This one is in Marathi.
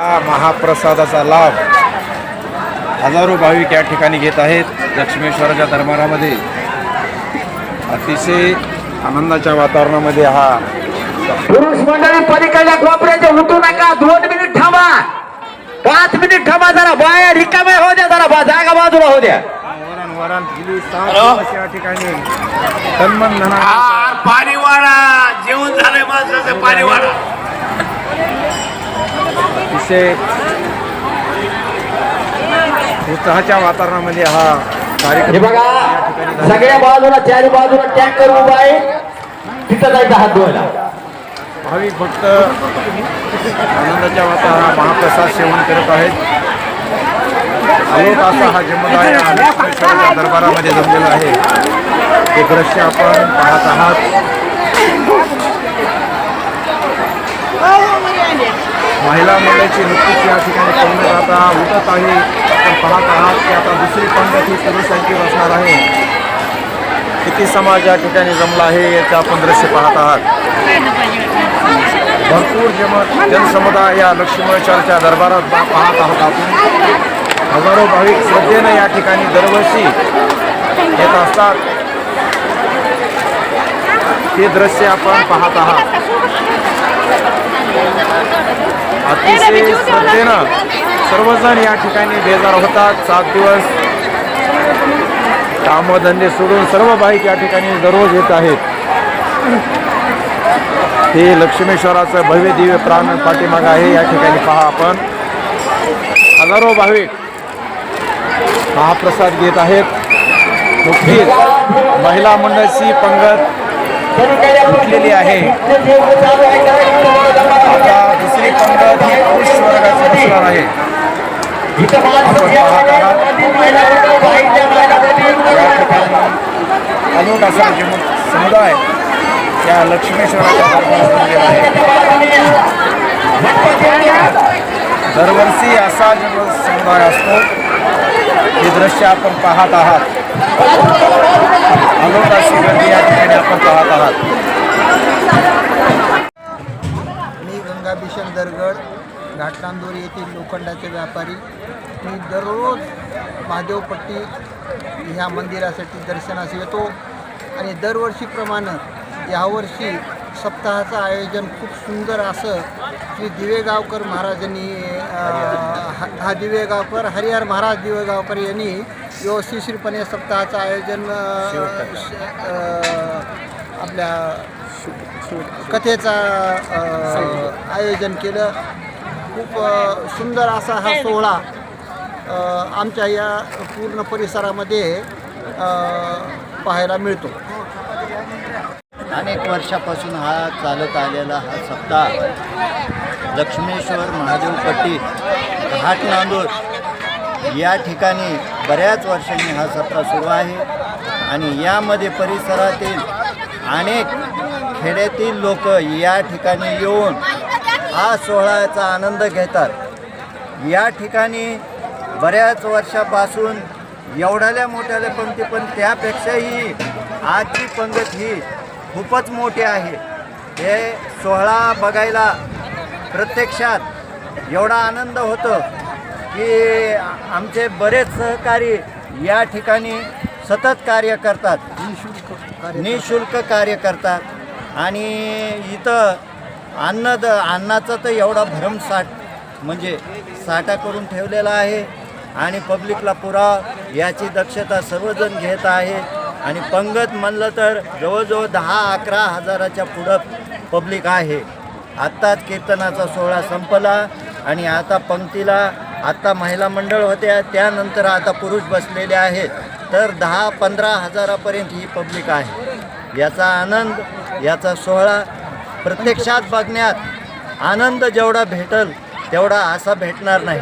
हा महाप्रसादाचा लाभ हजारो भाविक या ठिकाणी घेत आहेत लक्ष्मेश्वराच्या दरबारामध्ये. अतिशय आनंदाच्या वातावरणामध्ये हा. पुरुष मंडळी पलीकडल्या कोपऱ्याचे उठू नका. दोन मिनिट थांबा. पाच मिनिट थांबा जरा. बाया रिकाम्या हो द्या जरा. बा- जागा बाजूला हो द्या. वरण वरण या ठिकाणी. तन्मन धना पाणी वाढा अतिशय उत्साहाच्या वातावरणामध्ये हा हे कार्यक्रम बघा सगळ्या बाजूला चारी बाजूला टँकर उभा आहे. तिथं जायचं हात धुवायला. भाविक भक्त आनंदाच्या वातावरणात महाप्रसाद सेवन करत आहेत. अलोट असा हा जमुदाय दरबारामध्ये जमलेला आहे. हे दृश्य आपण पाहत आहात. महिला मंडळाची नुकतीच या ठिकाणी पंगत आता उठत आहे. आपण पाहत आहात की आता दुसरी पंगत ही पुरुषांची बसणार आहे. किती समाज या ठिकाणी जमला आहे याचं आपण दृश्य पाहत आहात. भरपूर जम जनसमुदाय या लक्ष्मीश्वरच्या दरबारात पाहत आहोत आपण. हजारो भाविक श्रद्धेनं या ठिकाणी दरवर्षी येत असतात. ते दृश्य आपण पाहत आहात. अतिशय श्रद्धेनं सर्वजण या ठिकाणी बेजार होतात. सात दिवस कामधंदे सोडून सर्व भाविक या ठिकाणी दररोज येत आहेत. हे लक्ष्मेश्वराचं भव्य दिव्य प्राण पाठीमाग आहे. या ठिकाणी पहा आपण. हजारो भाविक महाप्रसाद घेत आहेत. नुकतीच महिला मंडळची पंगत उठलेली आहे. आता दुसरी पंगत ही पुरुष वर्गाची बसणार आहे. या ठिकाणी अलोट असा जम समुदाय या लक्ष्मेश्वराच्या जमलेला आहे. दरवर्षी असा जन समुदाय असतो हे दृश्य आपण पाहत आहात. अलोट अशी गर्दी या ठिकाणी आपण पाहत आहात. भीषण दरगड घाटनांदोरी येथील लोखंडाचे व्यापारी. मी दररोज महादेवपट्टी ह्या मंदिरासाठी दर्शनास येतो. आणि दरवर्षीप्रमाणे यावर्षी सप्ताहाचं आयोजन खूप सुंदर असं श्री दिवेगावकर महाराजांनी हा दिवेगावकर हरिहर महाराज दिवेगावकर यांनी व्यवस्थितशीरपणे सप्ताहाचं आयोजन आपल्या कथेचा आयोजन केलं. खूप सुंदर असा हा सोहळा आमच्या या पूर्ण परिसरामध्ये पाहायला मिळतो. अनेक वर्षापासून हा चालत आलेला हा सप्ताह लक्ष्मेश्वर महादेवपट्टी घाट नांदूर या ठिकाणी बऱ्याच वर्षांनी हा सप्ताह सुरू आहे. आणि यामध्ये परिसरातील अनेक खेड्यातील लोक या ठिकाणी येऊन हा सोहळ्याचा आनंद घेतात. या ठिकाणी बऱ्याच वर्षापासून एवढ्याल्या मोठ्याल्या पंक्ती पण त्यापेक्षाही आजची पंगत ही खूपच मोठी आहे. हे सोहळा बघायला प्रत्यक्षात एवढा आनंद होतो की आमचे बरेच सहकारी या ठिकाणी सतत कार्य करतात. निशुल्क कार्य करतात. आणि इथं अन्न द अन्नाचा तर एवढा भरमसाठ म्हणजे साठा करून ठेवलेला आहे आणि पब्लिकला पुरा याची दक्षता सर्वजण घेत आहे. आणि पंगत म्हणलं तर जवळजवळ दहा अकरा हजाराच्या पुढं पब्लिक आहे. आत्ताच कीर्तनाचा सोहळा संपला आणि आता पंक्तीला आत्ता महिला मंडळ होत्या त्यानंतर आता पुरुष बसलेले आहेत. तर दहा पंधरा हजारापर्यंत ही पब्लिक आहे. याचा आनंद याचा सोहळा प्रत्यक्षात बघण्यात आनंद जेवढा भेटल तेवढा असा भेटणार नाही.